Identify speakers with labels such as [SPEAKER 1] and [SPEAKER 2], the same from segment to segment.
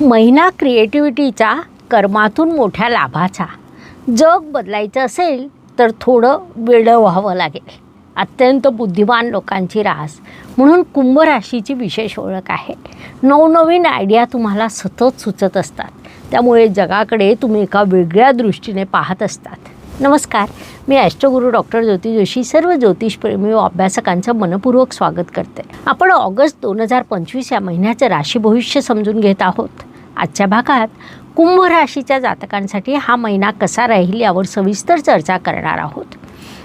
[SPEAKER 1] महिना क्रिएटिव्हिटीचा कर्मातून मोठ्या लाभाचा. जग बदलायचं असेल तर थोडं वेडं व्हावं लागेल. अत्यंत बुद्धिमान लोकांची रास. म्हणून कुंभ राशीची विशेष ओळख आहे. नवनवीन आयडिया तुम्हाला सतत सुचत असतात. त्यामुळे जगाकडे तुम्ही एका वेगळ्या दृष्टीने पाहत असतात. नमस्कार. मी ॲस्ट्रोगुरू डॉक्टर ज्योती जोशी सर्व ज्योतिषप्रेमी व अभ्यासकांचं मनपूर्वक स्वागत करते. आपण ऑगस्ट दोन हजार पंचवीस या महिन्याचं राशी भविष्य समजून घेत आहोत. आजच्या भागात कुंभ राशीच्या जातकांसाठी हा महिना कसा राहील यावर सविस्तर चर्चा करणार आहोत.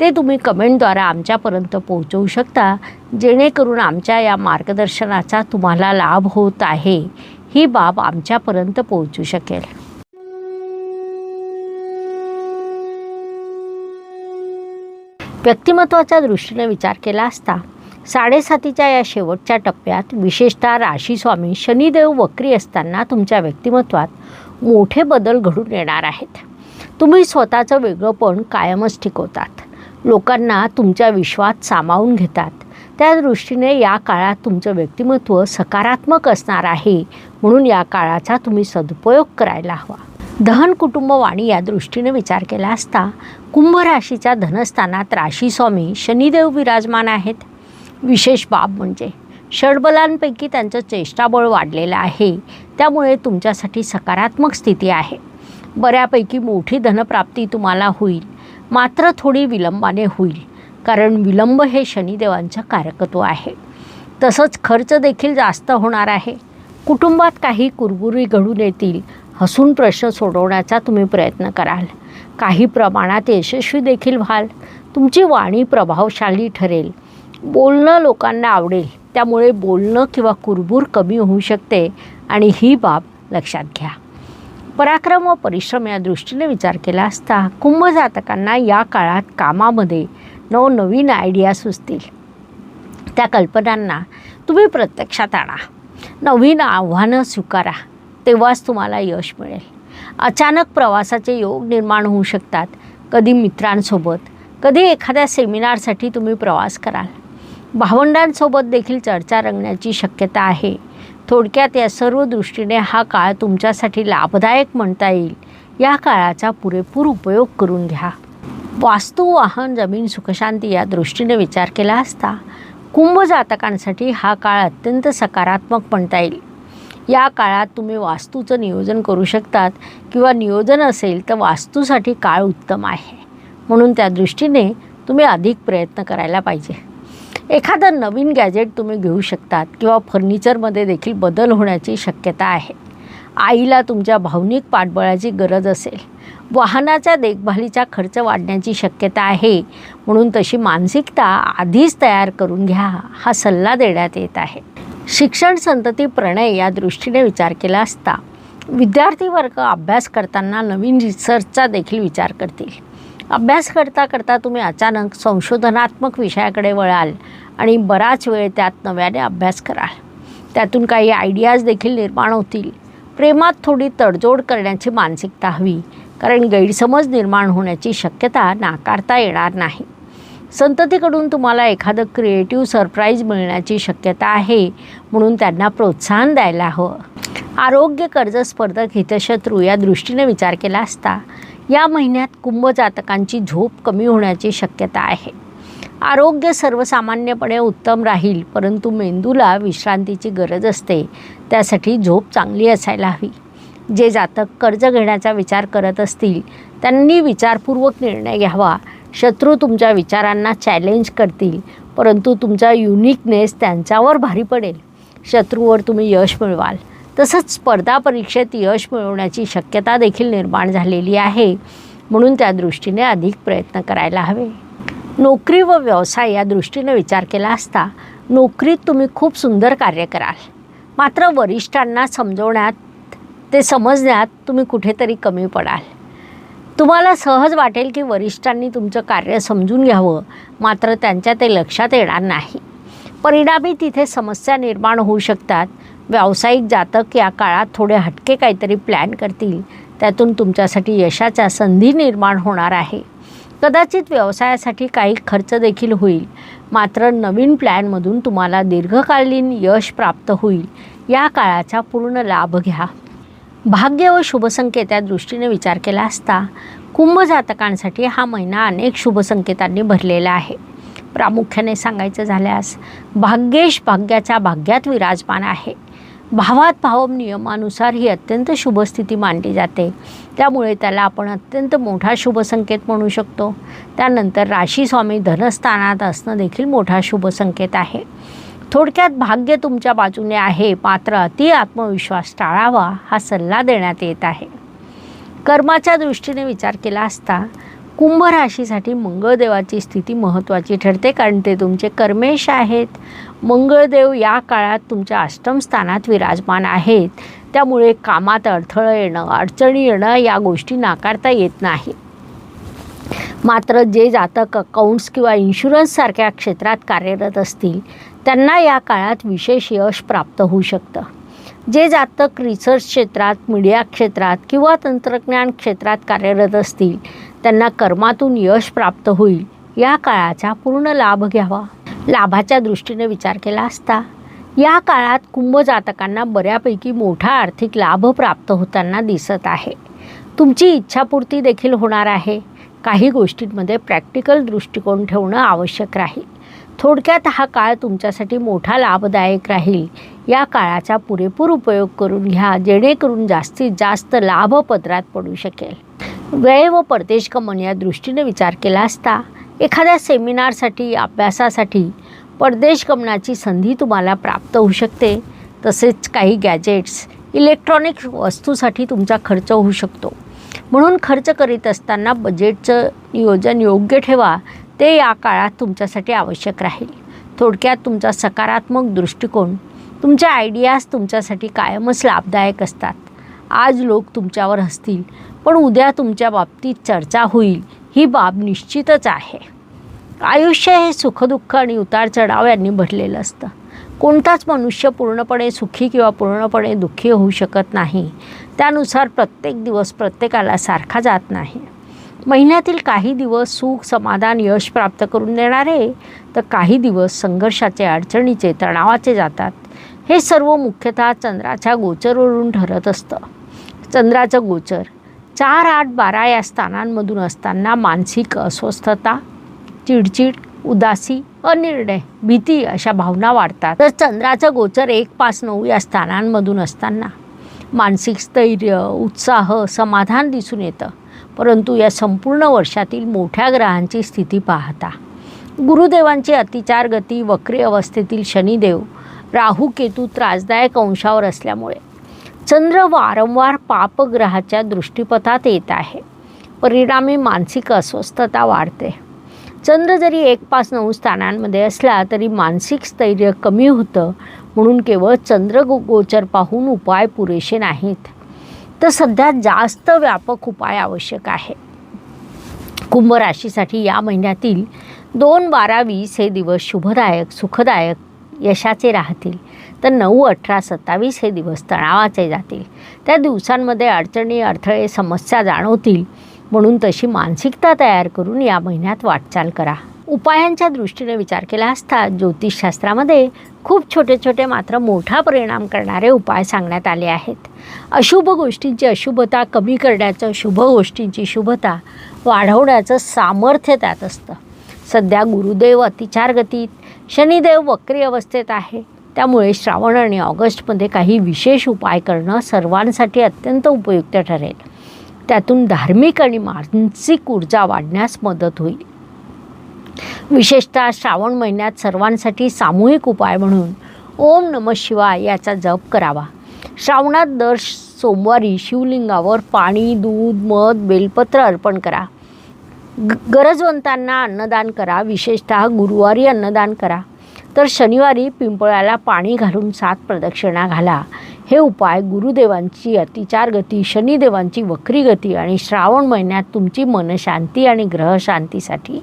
[SPEAKER 1] ते तुम्ही कमेंटद्वारे आमच्यापर्यंत पोहोचवू शकता जेणेकरून आमच्या या मार्गदर्शनाचा तुम्हाला लाभ होत आहे. ही बाब आमच्यापर्यंत पोहोचू शकेल. व्यक्तिमत्वाच्या दृष्टीने विचार केला असता साडेसातीच्या या शेवटच्या टप्प्यात विशेषतः राशीस्वामी शनिदेव वक्री असताना तुमच्या व्यक्तिमत्वात मोठे बदल घडून येणार आहेत. तुम्ही स्वतःचं वेगळंपण कायमच टिकवतात. लोकांना तुमच्या विश्वात सामावून घेतात. त्या दृष्टीने या काळात तुमचं व्यक्तिमत्व सकारात्मक असणार आहे म्हणून या काळाचा तुम्ही सदुपयोग करायला हवा. दहन कुटुंब वाणी या दृष्टीने विचार केला असता कुंभ राशीच्या धनस्थानात राशीस्वामी शनिदेव विराजमान आहेत. विशेष बाब म्हणजे षडबलांपैकी त्यांचं चेष्टाबळ वाढलेलं आहे त्यामुळे तुमच्यासाठी सकारात्मक स्थिती आहे. बऱ्यापैकी मोठी धनप्राप्ती तुम्हाला होईल. मात्र थोडी विलंबाने होईल कारण विलंब हे शनिदेवांचं कारकत्व आहे. तसंच खर्च देखील जास्त होणार आहे. कुटुंबात काही कुरबुरी घडून येतील हसून प्रश्न सोडवण्याचा तुम्ही प्रयत्न कराल. काही प्रमाणात यशस्वी देखील व्हाल. तुमची वाणी प्रभावशाली ठरेल. बोलणं लोकांना आवडेल त्यामुळे बोलणं किंवा कुरबूर कमी होऊ शकते आणि ही बाब लक्षात घ्या. पराक्रम व परिश्रम या दृष्टीने विचार केला असता कुंभजातकांना या काळात कामामध्ये नवनवीन आयडिया सुचतील. त्या कल्पनांना तुम्ही प्रत्यक्षात आणा. नवीन आव्हानं स्वीकारा. तेव्हाच तुम्हाला यश मिळेल. अचानक प्रवासाचे योग निर्माण होऊ शकतात. कधी मित्रांसोबत कधी एखाद्या सेमिनारसाठी तुम्ही प्रवास कराल. भावंडांसोबत देखील चर्चा रंगण्याची शक्यता आहे. थोडक्यात या सर्व दृष्टीने हा काळ तुमच्यासाठी लाभदायक म्हणता येईल. या काळाचा पुरेपूर उपयोग करून घ्या. वास्तू वाहन जमीन सुखशांती या दृष्टीने विचार केला असता कुंभ जातकांसाठी हा काळ अत्यंत सकारात्मक म्हणता येईल. या काळात तुम्ही वास्तूचं नियोजन करू शकतात किंवा नियोजन असेल तर वास्तूसाठी काळ उत्तम आहे. म्हणून त्या दृष्टीने तुम्ही अधिक प्रयत्न करायला पाहिजे. एखादं नवीन गॅजेट तुम्ही घेऊ शकतात किंवा फर्निचरमध्ये देखील बदल होण्याची शक्यता आहे. आईला तुमच्या भावनिक पाठबळाची गरज असेल. वाहनाच्या देखभालीचा खर्च वाढण्याची शक्यता आहे. म्हणून तशी मानसिकता आधीच तयार करून घ्या हा सल्ला देण्यात येत आहे. शिक्षण संतती प्रणय या दृष्टीने विचार केला असता विद्यार्थी वर्ग अभ्यास करताना नवीन रिसर्चचा देखील विचार करतील. अभ्यास करता करता तुम्ही अचानक संशोधनात्मक विषयाकडे वळाल आणि बराच वेळ त्यात नव्याने अभ्यास कराल. त्यातून काही आयडियाज देखील निर्माण होतील. प्रेमात थोडी तडजोड करण्याची मानसिकता हवी कारण गैरसमज निर्माण होण्याची शक्यता नाकारता येणार नाही. संततीकडून तुम्हाला एखादं क्रिएटिव्ह सरप्राईज मिळण्याची शक्यता आहे म्हणून त्यांना प्रोत्साहन द्यायला हवं. आरोग्य कर्ज स्पर्धक हितशत्रू या दृष्टीने विचार केला असता. या महिन्यात कुंभ जातकांची झोप कमी होण्याची शक्यता आहे. आरोग्य सर्वसामान्यपणे उत्तम राहील परंतु मेंदूला विश्रांतीची गरज असते. त्यासाठी झोप चांगली असायला हवी. जे जातक कर्ज घेण्याचा विचार करत असतील त्यांनी विचारपूर्वक निर्णय घ्यावा. शत्रू तुमच्या विचारांना चॅलेंज करतील परंतु तुमचा युनिकनेस त्यांच्यावर भारी पडेल. शत्रूवर तुम्ही यश मिळवाल. तसंच स्पर्धा परीक्षेत यश मिळवण्याची शक्यता देखील निर्माण झालेली आहे. म्हणून त्या दृष्टीने अधिक प्रयत्न करायला हवे. नोकरी व व्यवसाय या दृष्टीने विचार केला असता नोकरीत तुम्ही खूप सुंदर कार्य कराल. मात्र वरिष्ठांना समजवण्यात ते समजण्यात तुम्ही कुठेतरी कमी पडाल. तुम्हाला सहज वाटेल की वरिष्ठांनी तुमचं कार्य समजून घ्यावं मात्र त्यांच्या ते लक्षात येणार नाही. परिणामी तिथे समस्या निर्माण होऊ शकतात व्यावसायिक जातक या काळात थोडे हटके काहीतरी प्लॅन करतील. त्यातून तुमच्यासाठी यशाच्या संधी निर्माण होणार आहे. कदाचित व्यवसायासाठी काही खर्च देखील होईल. मात्र नवीन प्लॅनमधून तुम्हाला दीर्घकालीन यश प्राप्त होईल. या काळाचा पूर्ण लाभ घ्या. भाग्य व शुभसंकेत या दृष्टीने विचार केला असता कुंभ जातकांसाठी हा महिना अनेक शुभसंकेतांनी भरलेला आहे. प्रामुख्याने सांगायचं झाल्यास भाग्येश भाग्याच्या भाग्यात विराजमान आहे. भावात भाव नियमानुसार ही अत्यंत शुभस्थिती मानली जाते. त्यामुळे त्याला आपण अत्यंत मोठा शुभसंकेत म्हणू शकतो. त्यानंतर राशी स्वामी धनस्थानात असणं देखील मोठा शुभसंकेत आहे. थोडक्यात भाग्य तुमच्या बाजूने आहे मात्र अति आत्मविश्वास टाळावा हा सल्ला देण्यात येत आहे. कर्माच्या दृष्टीने विचार केला असता कुंभ राशीसाठी मंगळदेवाची स्थिती महत्त्वाची ठरते कारण ते तुमचे कर्मेश आहेत. मंगळदेव या काळात तुमच्या अष्टम स्थानात विराजमान आहेत. त्यामुळे कामात अडथळं येणं अडचणी येणं या गोष्टी नाकारता येत नाही. मात्र जे जातक अकाउंट्स किंवा इन्शुरन्ससारख्या क्षेत्रात कार्यरत असतील त्यांना या काळात विशेष यश प्राप्त होऊ शकतं. जे जातक रिसर्च क्षेत्रात मीडिया क्षेत्रात किंवा तंत्रज्ञान क्षेत्रात कार्यरत असतील त्यांना कर्मातून यश प्राप्त होईल. या काळाचा पूर्ण लाभ घ्यावा. लाभाच्या दृष्टीने विचार केला असता या काळात कुंभ जातकांना बऱ्यापैकी मोठा आर्थिक लाभ प्राप्त होताना दिसत आहे. तुमची इच्छापूर्ती देखील होणार आहे. काही गोष्टींमध्ये प्रॅक्टिकल दृष्टिकोन ठेवणं आवश्यक राहील. थोडक्यात हा काळ तुमच्यासाठी मोठा लाभदायक राहील. या काळाचा पुरेपूर उपयोग करून घ्या जेणेकरून जास्तीत जास्त लाभ पदरात पडू शकेल. वेळ व परदेश गमन या दृष्टीने विचार केला असता एखाद्या सेमिनारसाठी अभ्यासासाठी परदेश गमनाची संधी तुम्हाला प्राप्त होऊ शकते. तसेच काही गॅजेट्स इलेक्ट्रॉनिक वस्तूसाठी तुमचा खर्च होऊ शकतो. म्हणून खर्च करीत असताना बजेटचं नियोजन योग्य ठेवा. ते या काळात तुमच्यासाठी आवश्यक राहील. थोडक्यात तुमचा सकारात्मक दृष्टिकोन तुमच्या आयडियाज तुमच्यासाठी कायमच लाभदायक असतात. आज लोक तुमच्यावर हसतील. पण उद्या तुमच्या बाबतीत चर्चा होईल. ही बाब निश्चितच आहे. आयुष्य हे सुखदुःख आणि उतार चढाव यांनी भरलेलं असतं. कोणताच मनुष्य पूर्णपणे सुखी किंवा पूर्णपणे दुःखी होऊ शकत नाही. त्यानुसार प्रत्येक दिवस प्रत्येकाला सारखा जात नाही. महिन्यातील काही दिवस सुख समाधान यश प्राप्त करून देणारे तर काही दिवस संघर्षाचे अडचणीचे तणावाचे जातात. हे सर्व मुख्यतः चंद्राच्या गोचरवरून ठरत असतं. चंद्राचं गोचर चार आठ बारा या स्थानांमधून असताना मानसिक अस्वस्थता चिडचिड उदासी अनिर्णय भीती अशा भावना वाढतात. तर चंद्राचं गोचर एक पाच नऊ या स्थानांमधून असताना मानसिक स्थैर्य उत्साह समाधान दिसून येतं. परंतु या संपूर्ण वर्षातील मोठ्या ग्रहांची स्थिती पाहता. गुरुदेवांची अतिचार गती वक्री अवस्थेतील शनिदेव राहू केतू त्रासदायक अंशावर असल्यामुळे चंद्र वारंवार पापग्रहाच्या दृष्टीपथात येत आहे. परिणामी मानसिक अस्वस्थता वाढते. चंद्र जरी एक पाच नऊ स्थानांमध्ये असला तरी मानसिक स्थैर्य कमी होतं म्हणून केवळ चंद्र गो गोचर पाहून उपाय पुरेसे नाहीत. तर सध्या जास्त व्यापक उपाय आवश्यक आहे कुंभ राशीसाठी या महिन्यातील दोन बारा वीस हे दिवस शुभदायक सुखदायक यशाचे राहतील. तर नऊ अठरा सत्तावीस हे दिवस तणावाचे जातील. त्या दिवसांमध्ये अडचणी अडथळे समस्या जाणवतील. म्हणून तशी मानसिकता तयार करून या महिन्यात वाटचाल करा. उपायांच्या दृष्टीने विचार केला असता ज्योतिषशास्त्रामध्ये खूप छोटे छोटे मात्र मोठा परिणाम करणारे उपाय सांगण्यात आले आहेत. अशुभ गोष्टींची अशुभता कमी करण्याचं शुभ गोष्टींची शुभता वाढवण्याचं सामर्थ्य त्यात असतं. सध्या गुरुदेव अतिचार गतीत शनिदेव वक्री अवस्थेत आहे. त्यामुळे श्रावण आणि ऑगस्टमध्ये काही विशेष उपाय करणं सर्वांसाठी अत्यंत उपयुक्त ठरेल. त्यातून धार्मिक आणि मानसिक ऊर्जा वाढण्यास मदत होईल. विशेषतः श्रावण महिन्यात सर्वांसाठी सामूहिक उपाय म्हणून ओम नम शिवाय याचा जप करावा. श्रावणात दर सोमवारी शिवलिंगावर पाणी दूध मध बेलपत्र अर्पण करा. गरजवंतांना अन्नदान करा. विशेषतः गुरुवारी अन्नदान करा. तर शनिवारी पिंपळाला पाणी घालून सात प्रदक्षिणा घाला. हे उपाय गुरुदेवांची अतिचार गती शनिदेवांची वक्री गती आणि श्रावण महिन्यात तुमची मनशांती आणि ग्रहशांतीसाठी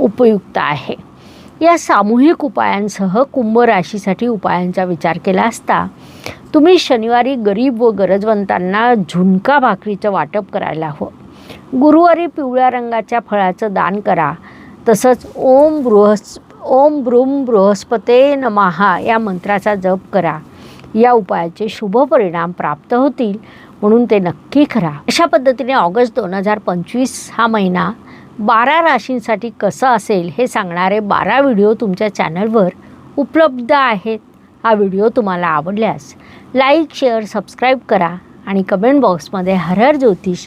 [SPEAKER 1] उपयुक्त आहे. या सामूहिक उपायांसह कुंभ राशीसाठी उपायांचा विचार केला असता तुम्ही शनिवारी गरीब व गरजवंतांना झुणका भाकरीचं वाटप करायला हवं. गुरुवारी पिवळ्या रंगाच्या फळाचं दान करा. तसंच ओम बृहस् ओम ब्रूम बृहस्पते नमहा या मंत्राचा जप करा. या उपायाचे शुभ परिणाम प्राप्त होतील म्हणून ते नक्की करा. अशा पद्धतीने ऑगस्ट दोन हजार पंचवीस हा महिना बारा राशींसाठी कसं असेल हे सांगणारे बारा व्हिडिओ तुमच्या चॅनलवर उपलब्ध आहेत. हा व्हिडिओ तुम्हाला आवडल्यास लाईक शेअर सबस्क्राईब करा आणि कमेंट बॉक्समध्ये हर हर ज्योतिष